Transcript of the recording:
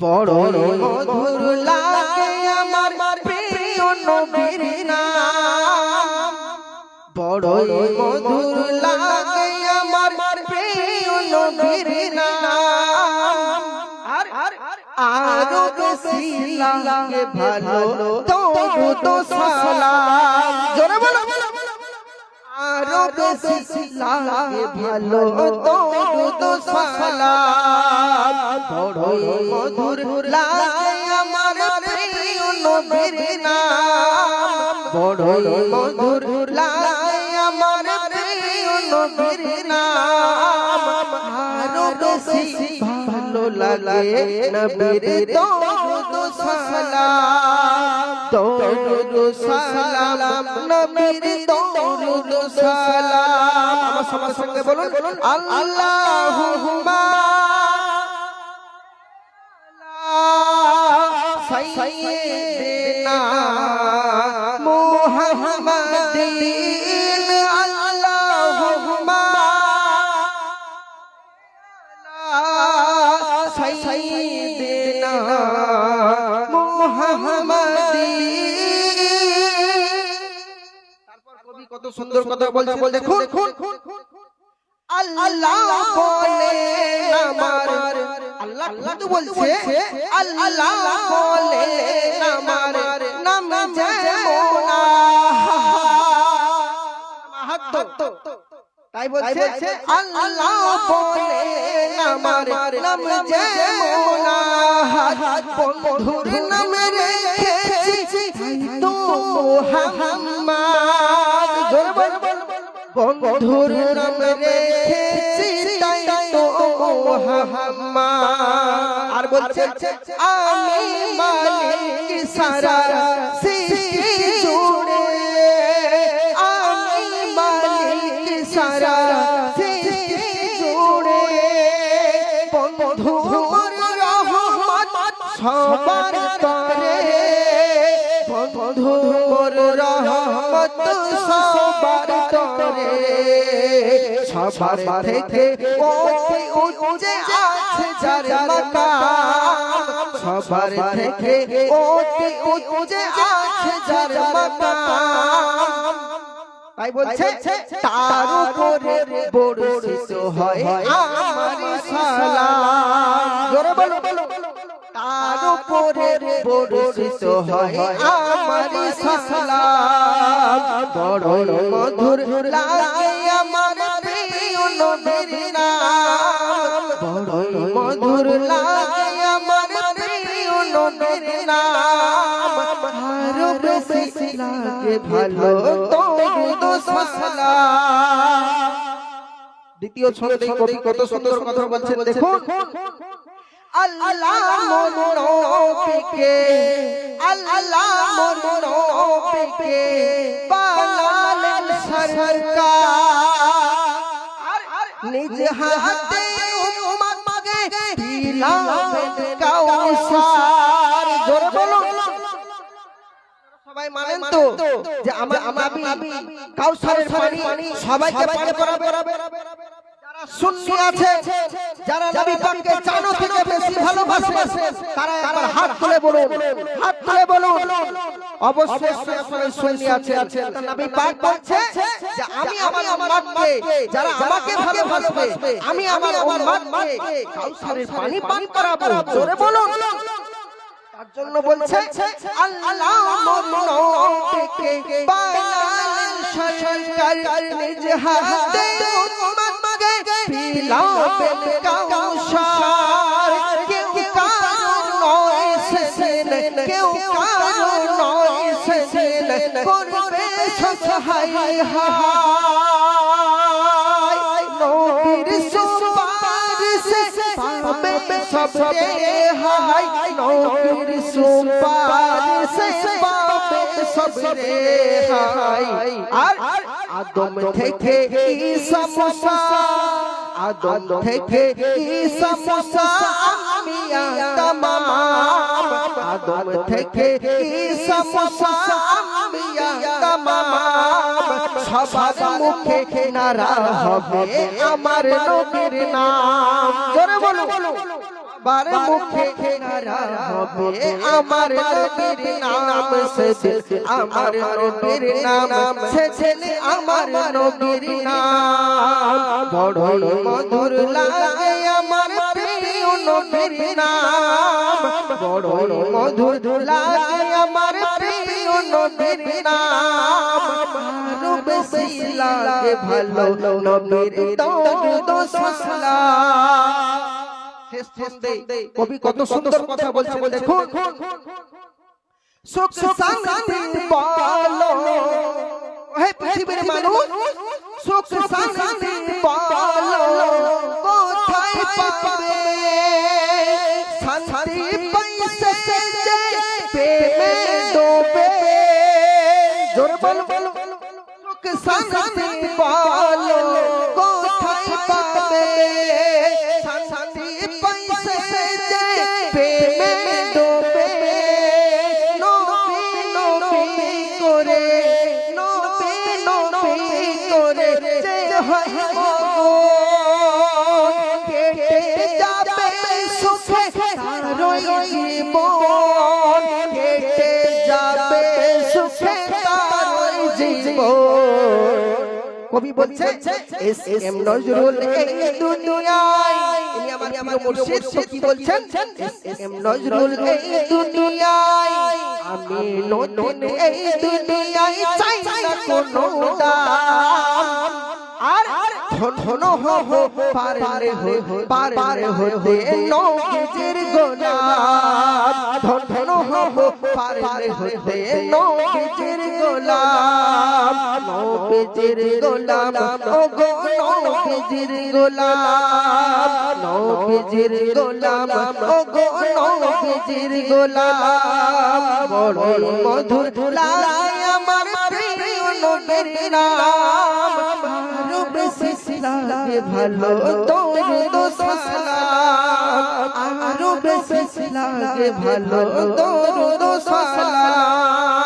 বড় মধুর লাগে আমার প্রিয় নবীর নাম। বড় মধুর লাগে আমার প্রিয় নবীর নাম। আর আরও বেশি লাগে ভালো তো সালাম। জোরে বলো। আরও বেশি লাগে ভালো তো সালাম। বড় মধুর লাগে আমার প্রিয় নবীর নাম। বড় মধুর লাগে আমার প্রিয় নবীর নাম। আরও বেশি ভালো লাগে নবীর দরুদ সালাম। দরুদ সালাম নবীর দরুদ সালাম। আমার সঙ্গে বলুন বলুন আল্লাহুম্মা সুন্দর কথা বলছে বলছে খুন খুন আল্লাহ বলে আমার আল্লাহ আল্লাহ তো বলছে? আল্লাহ বলে আমার নাম যেমন মাহাত্ম। তাই বলছে? আল্লাহ বলে আমার নাম যেমন বন্ধুর নাম রেখেছি। তো বল বন্ধুর নাম রেখেছি তাই তো আর বলছে আমি মালিক সারা সৃষ্টি জুড়ে। আমি মালিক সারা সৃষ্টি জুড়ে। বন্ধুর রহমত সবার তরে। বন্ধুর রহমত সবার সবার থেকে অতি উচ্চে আছে যার মাকাম সবার থেকে অতি উচ্চে আছে যার মাকাম। তাই বলছে তার উপরে বর্ষিত হয় আমার সালাম। জোরে বলো। বলো। তার উপরে বর্ষিত হয়। আমার সালাম। বড় মধুর লাগে আমার প্রিয় নবীর নাম। বড় মধুর লাগে আমার প্রিয় নবীর নাম। আরও বেশি লাগে ভালো তো সালাম। দ্বিতীয় ছন্দে কবি কত সুন্দর কথা বলছেন দেখুন। আল্লাহ মনোপিকে আল্লাহ মনোপিকে পালালেন সরকার। নিজ হাতে উম্মত মাগে দিলাবেন কাউসার। জোরে বলো। সবাই মানেন তো যে আমার আমি কাউসারের পানি সবাইকে পানি করাবে। সুন্নি আছে যারা নবী পাককে জানো থেকে বেশি ভালোবাসে তারা একবার হাত তুলে বলুন হাত তুলে বলুন। অবশ্যই আপনারা সুন্নি আছে আছে নবী পাক বলছে যে আমি আমার উম্মতকে যারা আমাকে ভালোবাসবে আমি আমার উম্মতকে কাউসারের পানি পান করাবো জোরে বলুন। তার জন্য বলছে আল্লাহ মনোকে বানালেন সরকার নিজ হাতে উম্মত মাগে পিলাবেন কাউসার কেউ কারও নয় সেদিন কেউ কারও নয় সেদিন করবে সহায় হায় নবীর সুপারিশে পাবে সবরে হায় নবীর সুপারিশে পাবে সবরে হায় আর আদম থেকে ঈসা মুসা আদম থেকে ঈসা, মুসা আমি তমাম। আদম থেকে ঈসা, মুসা আমি তমাম। সবার মুখে নারা হবে আমার নবীর নাম। জোরে বলো বার মুখে আমার নবীর নাম সেজে আমার নবীর নাম সেজে আমার নবীর নাম। বড় মধুর লাগে আমার প্রিয় নবীর নাম। মধুর লাগে আমার প্রিয় নবীর নাম। ভালো নবীর ও সালাম শেষ ছন্দে কবি কত সুন্দর কথা বলছে দেখুন। সুখ শান্তি পালো। হে পৃথিবীর মানুষ সুখ শান্তি পালো। কোথায় পাবে? শান্তি পাইছে যে প্রেমে ডোবে। জোর বল। সুখ শান্তি কবি বলছে এস এম নজরুল এই দুনিয়ায় ইনি প্রিয় মুর্শিদ তো কি বলছেন এম নজরুল এই দুনিয়ায় আমি নতুন এই দুনিয়ায় চাই না কোনো দাম আর ধন ধন হব পারে হো পারে হতে নবীজির গোলাম ধন ধন হব পারে হতে নবীজির গোলাম নবীজির গোলাম ও গো নবীজির গোলাম নবীজির গোলাম ও গো নবীজির গোলাম বড় মধুর লাগে আমার প্রিয় নবীর নাম ভালো তোর দোসালাম আরও বেশি লাগে ভালো তোর দোসালাম